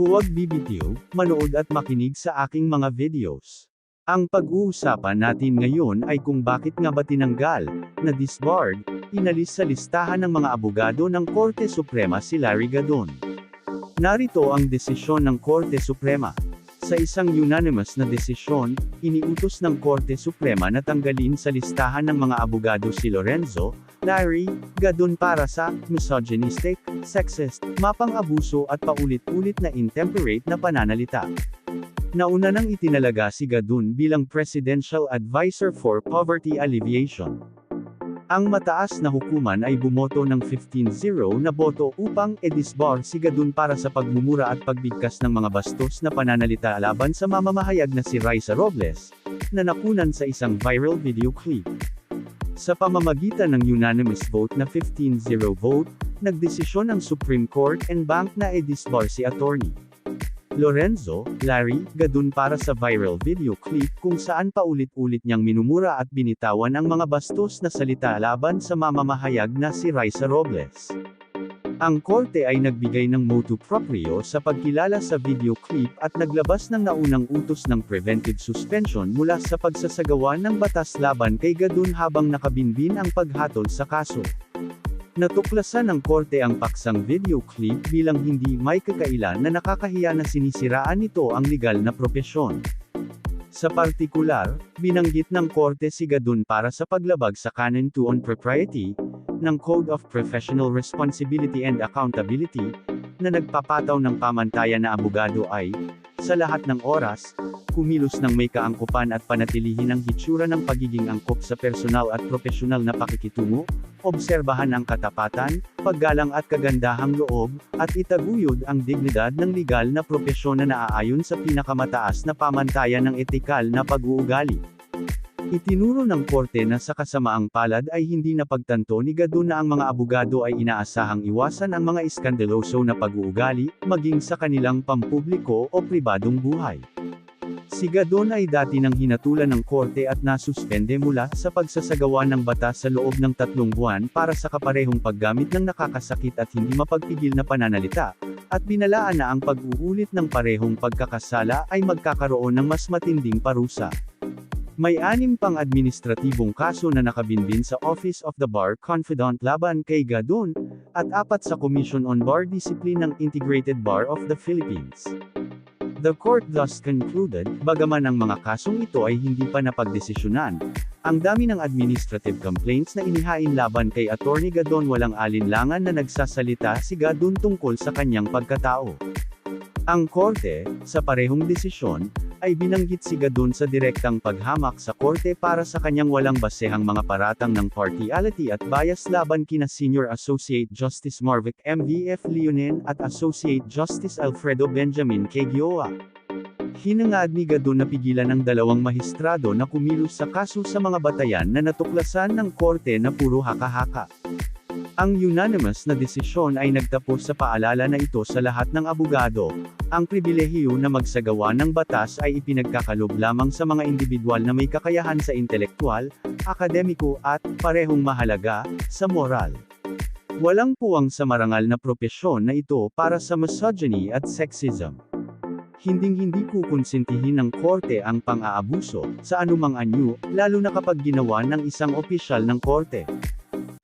Huwag bibitiw, manood at makinig sa aking mga videos. Ang pag-uusapan natin ngayon ay kung bakit nga ba tinanggal, na disbarred, inalis sa listahan ng mga abogado ng Korte Suprema si Larry Gadon. Narito ang desisyon ng Korte Suprema. Sa isang unanimous na desisyon, iniutos ng Korte Suprema na tanggalin sa listahan ng mga abogado si Lorenzo, Larry, Gadon para sa misogynistic, sexist, mapang-abuso at paulit-ulit na intemperate na pananalita. Nauna nang itinalaga si Gadun bilang Presidential Advisor for Poverty Alleviation. Ang mataas na hukuman ay bumoto ng 15-0 na boto upang edisbar si Gadun para sa pagmumura at pagbigkas ng mga bastos na pananalita laban sa mamamahayag na si Raisa Robles, na nakunan sa isang viral video clip. Sa pamamagitan ng unanimous vote na 15-0 vote, nagdesisyon ang Supreme Court and Bank na edisbar si attorney. Lorenzo, Larry, Gadun para sa viral video clip kung saan paulit-ulit niyang minumura at binitawan ang mga bastos na salita laban sa mamamahayag na si Raisa Robles. Ang korte ay nagbigay ng motu proprio sa pagkilala sa video clip at naglabas ng naunang utos ng preventive suspension mula sa pagsasagawa ng batas laban kay Gadun habang nakabinbin ang paghatol sa kaso. Natuklasan ng korte ang paksang video clip bilang hindi may kakailan na nakakahiya na sinisiraan nito ang legal na propesyon. Sa partikular, binanggit ng korte si Gadun para sa paglabag sa Canon 2 on Propriety, ng Code of Professional Responsibility and Accountability, na nagpapataw ng pamantayan na abogado ay, sa lahat ng oras, kumilos ng may kaangkupan at panatilihin ang hitsura ng pagiging angkop sa personal at profesional na pakikitungo, obserbahan ang katapatan, paggalang at kagandahang loob, at itaguyod ang dignidad ng legal na propesyon na naaayon sa pinakamataas na pamantayan ng etikal na pag-uugali. Itinuro ng korte na sa kasamaang palad ay hindi napagtanto ni Gado na ang mga abogado ay inaasahang iwasan ang mga iskandaloso na pag-uugali, maging sa kanilang pampubliko o pribadong buhay. Si Gadon ay dati nang hinatulan ng korte at nasuspende mula sa pagsasagawa ng batas sa loob ng tatlong buwan para sa kaparehong paggamit ng nakakasakit at hindi mapagpigil na pananalita, at binalaan na ang pag-uulit ng parehong pagkakasala ay magkakaroon ng mas matinding parusa. May anim pang administratibong kaso na nakabinbin sa Office of the Bar Confidant laban kay Gadon, at apat sa Commission on Bar Discipline ng Integrated Bar of the Philippines. The court thus concluded, bagaman ang mga kasong ito ay hindi pa napagdesisyonan, ang dami ng administrative complaints na inihain laban kay Attorney Gadon walang alinlangan na nagsasalita si Gadon tungkol sa kanyang pagkatao. Ang korte, sa parehong desisyon, ay binanggit si Gadon sa direktang paghamak sa korte para sa kanyang walang basehang mga paratang ng partiality at bias laban kina Senior Associate Justice Marvic MVF Leonin at Associate Justice Alfredo Benjamin Kegioa. Hinangad ni Gadon na pigilan ng dalawang mahistrado na kumilos sa kaso sa mga batayan na natuklasan ng korte na puro haka-haka. Ang unanimous na desisyon ay nagtapos sa paalala na ito sa lahat ng abogado. Ang pribilehiyo na magsagawa ng batas ay ipinagkakalob lamang sa mga individual na may kakayahan sa intelektual, akademiko at, parehong mahalaga, sa moral. Walang puwang sa marangal na propesyon na ito para sa misogyny at sexism. Hinding-hindi kukonsintihin ng korte ang pang-aabuso, sa anumang anyo, lalo na kapag ginawa ng isang opisyal ng korte.